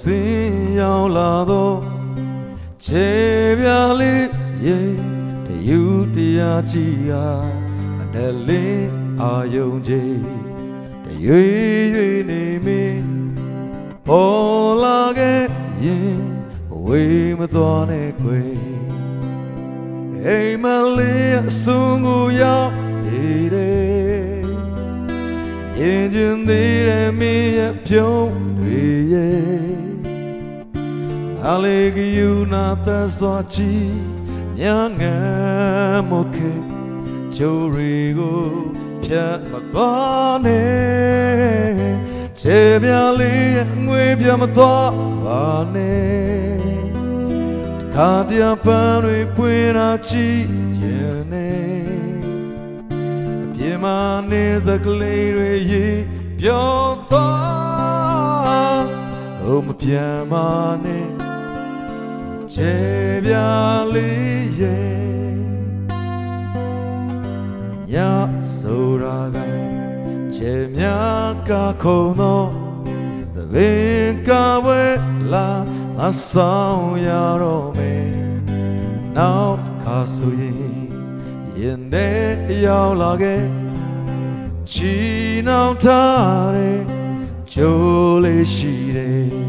စင်ရောက်လာတော့ခြေပြလေးရေတယူတရားကြီးဟာအနက်လင်းအာယုံကြီးတရွေရွေနေမင်းပေါ်လာခဲ့ရင်ဝေးမသွားနဲ့ကွယ်အိမ်မလေးအဆုံကိုရောက် င်ကျင်သေးတဲ့မင်းရဲ့ပြုံးတွေရဲ့အလေးကယူနာသစွာချီညာငမ်းမခေဂျိုရီကိုဖြတ်မသွားနဲ့ခြေပြလေးရဲ့ငွေပြမသွားပါနဲ့တခါတည်းပန်းတွေပွင့်လာချီကျင်နေပြေ မနေစကလေးတွေရေပြောသွားဟိုမပြန်မနဲ့ခြေပြလေးရဲ့ညဆိုတာကခြေများကခုံတော့တပင်ကဝဲလာအဆောင်ရတော့မယ်နောက်တစ်ခါဆိုရင်ရင်ထဲရောက်လာခဲ့ ချီနှောင်ထားတဲ့ကြိုးလေးရှိတယ်